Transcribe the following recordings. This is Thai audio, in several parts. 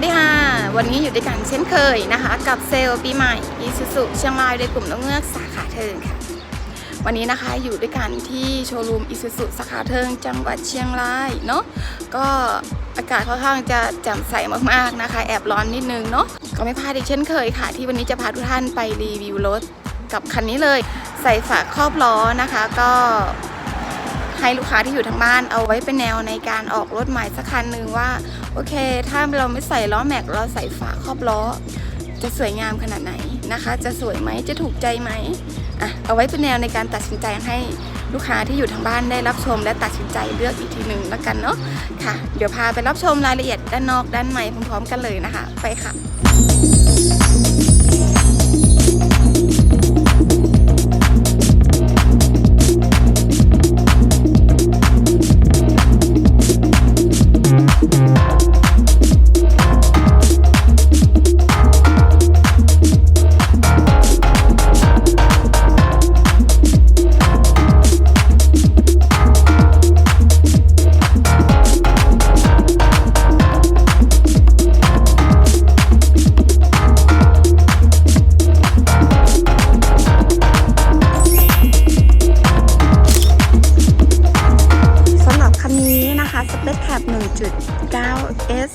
สดีค่ะ วันนี้อยู่ด้วยกันเช่นเคยนะคะ กับเซลล์ปีใหม่อีซูซุเชียงรายโดยกลุ่มนกเงือกสาขาเทิงค่ะ วันนี้นะคะอยู่ด้วยกันที่โชว์รูมอีซูซุสาขาเทิงจังหวัดเชียงรายเนาะก็อากาศค่อนข้างจะแจ่มใสมากๆนะคะ แอบร้อนนิดนึงเนาะก็ไม่พลาดอีกเช่นเคยค่ะ ที่วันนี้จะพาทุกท่านไปรีวิวรถกับคันนี้เลย ใส่ฝาครอบล้อนะคะ ก็ ให้ลูกค้าที่อยู่ทางบ้านเอาไว้เป็นแนวในการออกรถใหม่สักคันหนึ่งว่า โอเค ถ้าเราไม่ใส่ล้อแม็กเราใส่ฝาครอบล้อ จะสวยงามขนาดไหนนะคะ จะสวยไหมจะถูกใจไหมอะเอาไว้เป็นแนวในการตัดสินใจให้ลูกค้าที่อยู่ทางบ้านได้รับชมและตัดสินใจเลือกอีกทีหนึ่งแล้วกันเนาะค่ะ เดี๋ยวพาไปรับชมรายละเอียดด้านนอกด้านในพร้อมๆกันเลยนะคะ ไปค่ะ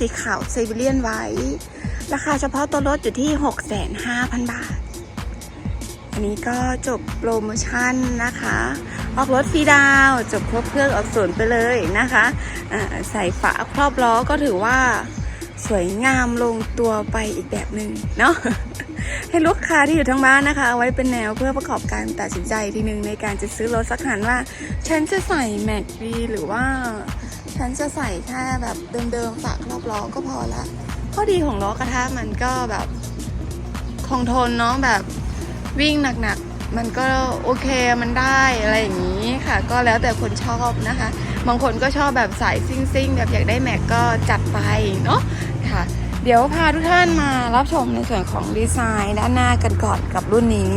สีขาวไซบีเรียนไว้ ราคาเฉพาะตัวรถอยู่ที่ 65,000 บาท อันนี้ก็จบโปรโมชั่นนะคะ ออกรถฟรีดาวจบครบเครื่องออกศูนย์ไปเลยนะคะใส่ฝาครอบล้อก็ถือว่าสวยงามลงตัวไปอีกแบบหนึ่งเนาะให้ลูกค้าที่อยู่ทั้งบ้านนะคะเอาไว้เป็นแนวเพื่อประกอบการตัดสินใจทีหนึ่งในการจะซื้อรถสักคันว่า ฉันจะใส่แม็กดีหรือว่า ฉันจะใส่แค่แบบเดิมๆฝากรอบล้อก็พอละ ข้อดีของล้อกระทะมันก็แบบคงทนเนาะแบบวิ่งหนักๆ มันก็โอเคมันได้อะไรอย่างนี้ค่ะ ก็แล้วแต่คนชอบนะคะ บางคนก็ชอบแบบสายซิ่งๆ แบบอยากได้แม็กก็จัดไปเนาะค่ะ เดี๋ยวพาทุกท่านมารับชมในส่วนของดีไซน์ด้านหน้ากันก่อนกับรุ่นนี้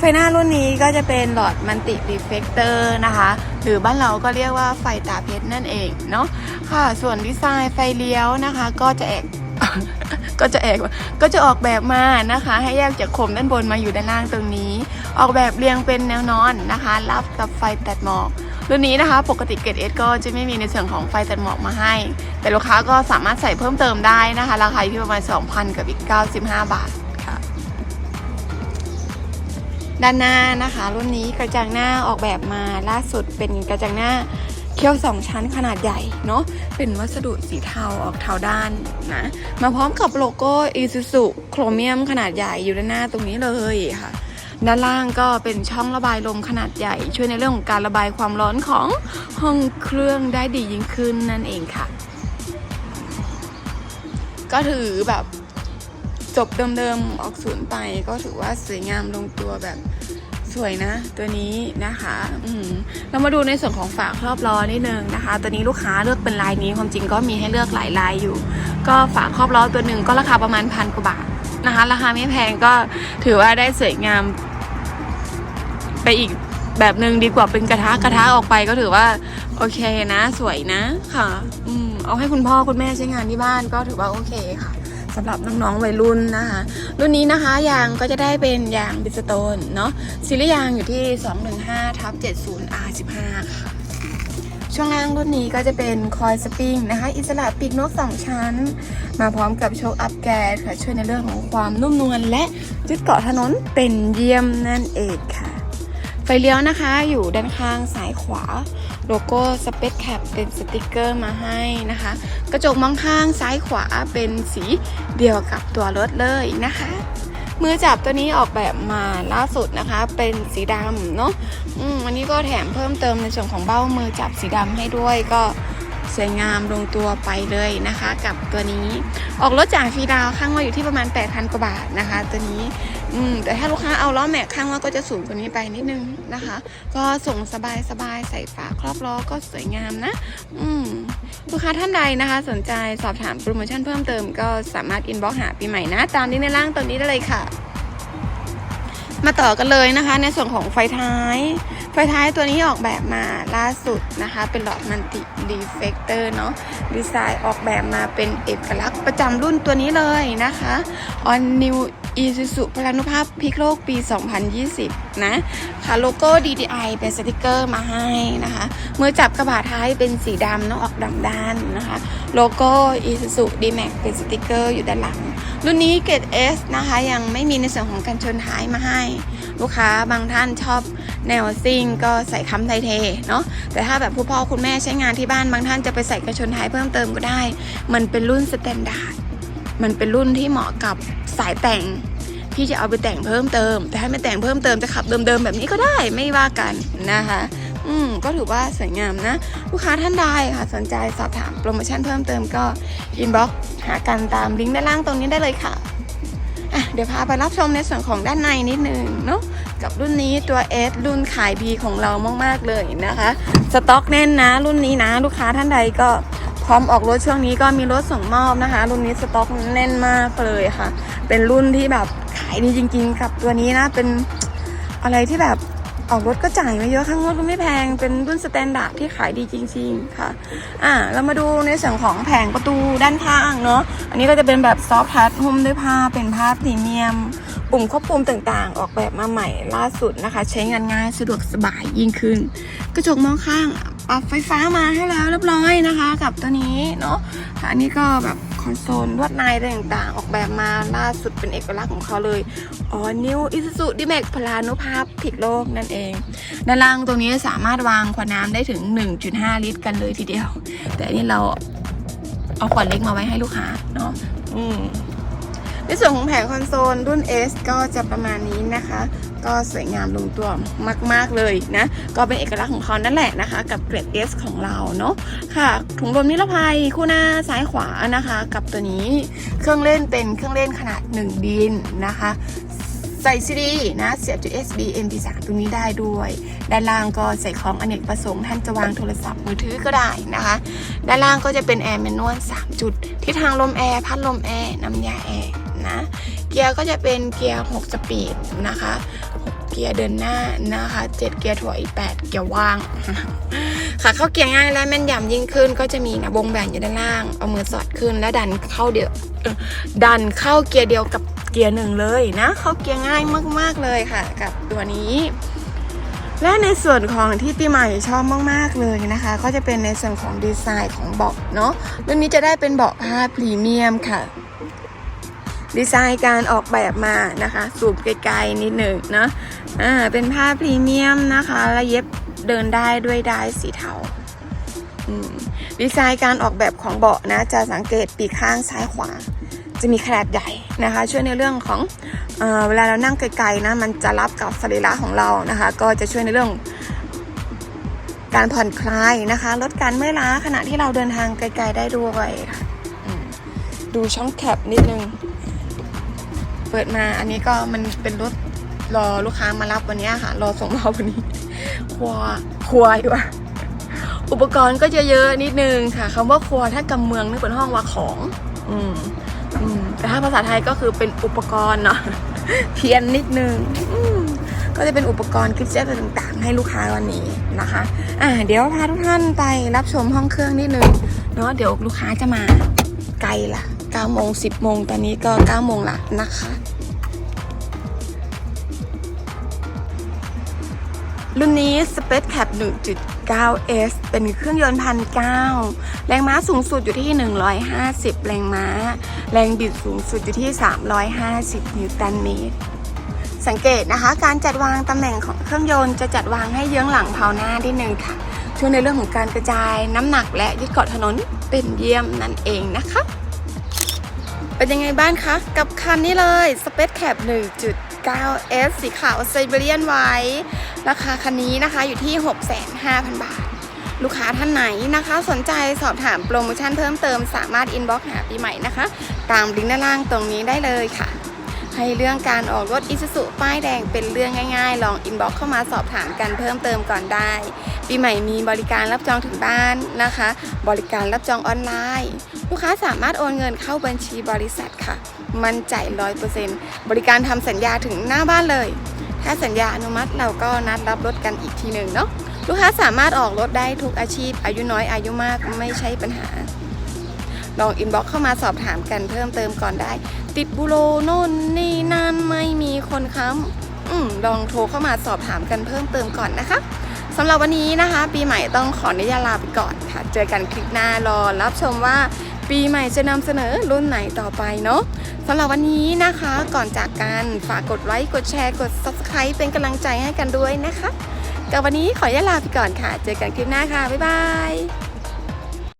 ไฟหน้ารุ่นนี้ก็จะเป็นหลอดมันติรีเฟกเตอร์นะคะ หรือบ้านเราก็เรียกว่าไฟตาเพชรนั่นเองเนาะค่ะ ส่วนดีไซน์ไฟเลี้ยวนะคะ ก็จะแอกก็จะแอกก็จะออกแบบมานะคะ ให้แยกจากโคมด้านบนมาอยู่ด้านล่างตรงนี้ ออกแบบเรียงเป็นแนวนอนนะคะ รับกับไฟตัดหมอกรุ่นนี้นะคะ ปกติเกรดเอสก็จะไม่มีในส่วนของไฟตัดหมอกมาให้ แต่ลูกค้าก็สามารถใส่เพิ่มเติมได้นะคะ ราคาอยู่ที่ประมาณ 2,000 กับอีก 95 บาท ด้านหน้านะคะ รุ่นนี้กระจังหน้าออกแบบมาล่าสุดเป็นกระจังหน้าเคี่ยวสองชั้นขนาดใหญ่เนาะเป็นวัสดุสีเทาออกเทาด้านนะมาพร้อมกับโลโก้ Isuzu โครเมียมขนาดใหญ่อยู่ด้านหน้าตรงนี้เลยค่ะ ด้านล่างก็เป็นช่องระบายลมขนาดใหญ่ ช่วยในเรื่องของการระบายความร้อนของห้องเครื่องได้ดียิ่งขึ้นนั่นเองค่ะ ก็ถือแบบ จบเดิมๆออกศูนย์ไปก็ถือว่าสวยงามลงตัวแบบสวยนะ ตัวนี้นะคะอืมเรามาดูในส่วนของฝาครอบล้อนิดนึงนะคะ ตัวนี้ลูกค้าเลือกเป็นลายนี้ความจริงก็มีให้เลือกหลายลายอยู่ ก็ฝาครอบล้อตัวหนึ่งก็ราคาประมาณพันกว่าบาทนะคะ ราคาไม่แพงก็ถือว่าได้สวยงาม ไปอีกแบบหนึ่งดีกว่าเป็นกระทะกระทะออกไปก็ถือว่า โอเคนะ สวยนะค่ะ อืมเอาให้คุณพ่อคุณแม่ใช้งานที่บ้านก็ถือว่าโอเคค่ะ สำหรับน้องๆวัยรุ่นนะคะ รุ่นนี้นะคะยางก็จะได้เป็นยางบิสโตนเนาะซีรีส์ยางอยู่ที่ 215ทับ70 R15 ค่ะช่วงล่างรุ่นนี้ก็จะเป็นคอยสปริงนะคะ อิสระปีกนกสองชั้น มาพร้อมกับโชคอัพแกสค่ะ ช่วยในเรื่องของความนุ่มนวลและยึดเกาะถนนเป็นเยี่ยมนั่นเองค่ะ ไฟเลี้ยวนะคะอยู่ด้านข้างซ้ายขวา โลโก้สเปซแคปเป็นสติกเกอร์มาให้นะคะ กระจกมองข้างซ้ายขวาเป็นสีเดียวกับตัวรถเลยนะคะ มือจับตัวนี้ออกแบบมาล่าสุดนะคะ เป็นสีดำเนาะอืมวันนี้ก็แถมเพิ่มเติมในส่วนของเบ้ามือจับสีดำให้ด้วยก็ สวยงามลงตัวไปเลยนะคะ กับตัวนี้ ออกรถจากฟรีดาวข้างว่าอยู่ที่ประมาณ 8,000 กว่าบาทนะคะ ตัวนี้อืมแต่ถ้าลูกค้าเอาล้อแม็กข้างว่าก็จะสูงกว่านี้ไปนิดนึงนะคะ ก็ส่งสบายสบายๆใส่ฝาครอบล้อก็สวยงามนะ อืมลูกค้าท่านใดนะคะ สนใจสอบถามโปรโมชั่นเพิ่มเติมก็สามารถอินบ็อกหาปีใหม่นะ ตามที่ในล่างตัวนี้ได้เลยค่ะ มาต่อกันเลยนะคะ ในส่วนของไฟท้าย ไฟท้ายตัวนี้ออกแบบมาล่าสุดนะคะ เป็นหลอดมันติดีเฟกเตอร์เนาะดีไซน์ออกแบบมาเป็นเอกลักษณ์ประจำรุ่นตัวนี้เลยนะคะ On New Isuzu พลานุภาพพิกโลกปี 2020 นะค่ะโลโก้ DDI เป็นสติกเกอร์มาให้นะคะมือจับกระบะท้ายเป็นสีดำเนาะออกดำด้านนะคะ โลโก้ Isuzu D-Max เป็นสติกเกอร์อยู่ด้านหลัง รุ่นนี้เกรด S นะคะ ยังไม่มีในส่วนของการชนท้ายมาให้ ลูกค้าบางท่านชอบแนวซิ่งก็ใส่ค้ำไทยเทเนาะแต่ถ้าแบบผู้พ่อคุณแม่ใช้งานที่บ้านบางท่านจะไปใส่กระชนท้ายเพิ่มเติมก็ได้ มันเป็นรุ่นสแตนดาร์ดมันเป็นรุ่นที่เหมาะกับสายแต่งที่จะเอาไปแต่งเพิ่มเติม แต่ถ้าไม่แต่งเพิ่มเติมจะขับเดิมๆแบบนี้ก็ได้ไม่ว่ากันนะคะ อืมก็ถือว่าสวยงามนะ ลูกค้าท่านใดค่ะสนใจสอบถามโปรโมชั่นเพิ่มเติมก็อินบ็อกหากันตามลิงก์ด้านล่างตรงนี้ได้เลยค่ะอะ เดี๋ยวพาไปรับชมในส่วนของด้านในนิดนึงเนาะกับรุ่นนี้ตัว S รุ่นขายดีของเรามาก ๆ เลยนะคะ สต็อกแน่นนะ รุ่นนี้นะ ลูกค้าท่านใดก็พร้อมออกรถช่วงนี้ก็มีรถส่งมอบนะคะ รุ่นนี้สต็อกแน่นมากเลยค่ะ เป็นรุ่นที่แบบขายดีจริง ๆ กับตัวนี้นะเป็นอะไรที่แบบ ออกรถก็จ่ายไม่เยอะข้างรถก็ไม่แพง เป็นรุ่นสแตนดาร์ดที่ขายดีจริงๆค่ะ อ่า เรามาดูในส่วนของแผงประตูด้านข้างเนาะ อันนี้ก็จะเป็นแบบซอฟท์ทัชหุ้มด้วยผ้า เป็นผ้าพรีเมียม ปุ่มควบคุมต่างๆ ออกแบบมาใหม่ล่าสุดนะคะ ใช้งานง่ายสะดวกสบายยิ่งขึ้น กระจกมองข้างปรับไฟฟ้ามาให้แล้วเรียบร้อยนะคะ กับตัวนี้เนาะอันนี้ก็แบบ โซลลวดลายต่างๆ ออกแบบมาล่าสุดเป็นเอกลักษณ์ของเขาเลย อ๋อ นิวอิซูซุดิเมกพลานุภาพผิดโลกนั่นเอง ด้านล่างตรงนี้สามารถวางขวดน้ำได้ถึง 1.5 ลิตรกันเลยทีเดียว แต่อันนี้เราเอาขวดเล็กมาไว้ให้ลูกค้าเนาะ อืมในส่วนของแผงคอนโซลรุ่น S ก็จะประมาณนี้นะคะ ก็สวยงามลงตัวมาก ๆ เลยนะ ก็เป็นเอกลักษณ์ของเขานั่นแหละนะคะ กับเกรด S ของเราเนาะค่ะถุงลมนิรภัยคู่หน้าซ้ายขวานะคะ กับตัวนี้เครื่องเล่นเป็นเครื่องเล่นขนาด 1 ดินนะคะใส่ซีดีนะเสียบ USB MP3 ตรงนี้ได้ด้วย ด้านล่างก็ใส่ของอเนกประสงค์ ท่านจะวางโทรศัพท์มือถือก็ได้นะคะ ด้านล่างก็จะเป็นแอร์แมนนวล3จุดทิศทางลมแอร์ พัดลมแอร์ น้ำยาแอร์นะ กียร์ก็จะเป็นเกียร์ 6 สปีดนะคะ 6 เกียร์เดินหน้านะคะ 7 เกียร์ถอย 8 เกียร์ว่าง ค่ะเข้าเกียร์ง่ายและแม่นยำยิ่งขึ้น ก็จะมีนะวงแบ่งอยู่ด้านล่าง เอามือสอดขึ้นแล้วดันเข้าเดียวเอ่อดันเข้าเกียร์เดียวกับเกียร์หนึ่งเลยนะ เข้าเกียร์ง่ายมาก ๆเลยค่ะ กับตัวนี้และในส่วนของที่ปีใหม่ชอบมาก ๆ เลยนะคะ ก็จะเป็นในส่วนของดีไซน์ของเบาะเนาะรุ่นนี้จะได้เป็นเบาะผ้าพรีเมียมค่ะ ดีไซน์การออกแบบมานะคะสูบไกลๆนิดหนึ่งเนาะอ่าเป็นผ้าพรีเมียมนะคะและเย็บเดินได้ด้วยได้ายสีเทาดีไซน์การออกแบบของเบาะนะจะสังเกตปีกข้างซ้ายขวา จะมีขนาดใหญ่นะคะ ช่วยในเรื่องของเอเวลาเรานั่งไกลๆนะมันจะรับกับสรีระของเรานะคะ ก็จะช่วยในเรื่องการผ่อนคลายนะคะ ลดการเมื่อยล้าขณะที่เราเดินทางไกลๆได้ด้วยค่ะดูช่องแคปนิดนึง ปิดมาอันนี้ก็มันเป็นรถรอลูกค้ามารับวันนี้ค่ะ รอส่งมอบวันนี้ครัวครัวอยู่อะอุปกรณ์ก็จะเยอะนิดนึงค่ะคำว่าครัวถ้ากำเมืองนึกเป็นห้องว่าของ อืมอืมแต่ถ้าภาษาไทยก็คือเป็นอุปกรณ์เนาะเพี้ยนนิดนึงอืมก็จะเป็นอุปกรณ์กิจเจตต่างๆ ให้ลูกค้าวันนี้นะคะ อ่า เดี๋ยวพาทุกท่านไปรับชมห้องเครื่องนิดนึงเนาะเดี๋ยวลูกค้าจะมาไกลละ9โมง10โมงตอนนี้ก็9โมงละนะคะ รุ่นนี้ Space Cap 1.9S เป็นเครื่องยนต์พันเก้าแรงม้าสูงสุดอยู่ที่ 150 แรงม้า แรงบิดสูงสุดอยู่ที่ 350 นิวตันเมตร สังเกตนะคะ การจัดวางตำแหน่งของเครื่องยนต์จะจัดวางให้เยื้องหลังเผาหน้าที่หนึ่งค่ะ ช่วยในเรื่องของการกระจายน้ำหนักและยึดเกาะถนนเป็นเยี่ยมนั่นเองนะคะ เป็นยังไงบ้างคะ กับคันนี้เลย Space Cap 9S สีขาวไซเบเรียนไว้ ราคาคันนี้นะคะอยู่ที่ 65,000 บาท ลูกค้าท่านไหนนะคะ สนใจสอบถามโปรโมชั่นเพิ่มเติมสามารถอินบ็อกหาปีใหม่นะคะ ตามลิงก์ด้านล่างตรงนี้ได้เลยค่ะ ให้เรื่องการออกรถอิ u z u ป้ายแดงเป็นเรื่องง่ายๆ ลองอินบ็อกเข้ามาสอบถามกันเพิ่มเติมก่อนได้ ปีใหม่มีบริการรับจองถึงบ้านนะคะ บริการรับจองออนไลน์ ลูกค้าสามารถโอนเงินเข้าบัญชีบริษัทค่ะ มั่นใจร้อยเปอร์เซ็นต์บริการทำสัญญาถึงหน้าบ้านเลย ถ้าสัญญาอนุมัติเราก็นัดรับรถกันอีกทีหนึ่งเนาะลูกค้าสามารถออกรถได้ทุกอาชีพ อายุน้อยอายุมากไม่ใช่ปัญหาลองอินบ็อกเข้ามาสอบถามกันเพิ่มเติมก่อนได้ ติดบุโรโน่นนี่นั่นไม่มีคนค้ำอืมลองโทรเข้ามาสอบถามกันเพิ่มเติมก่อนนะคะสำหรับวันนี้นะคะ ปีใหม่ต้องขออนุญาตลาไปก่อนค่ะ เจอกันคลิปหน้ารอรับชมว่าปีใหม่จะนำเสนอรุ่นไหนต่อไปเนาะสำหรับวันนี้นะคะก่อนจากกันฝากกดไลค์กดแชร์กด subscribe เป็นกำลังใจให้กันด้วยนะคะกับวันนี้ขออนุญาตลาไปก่อนค่ะ เจอกันคลิปหน้าค่ะ บ๊ายบาย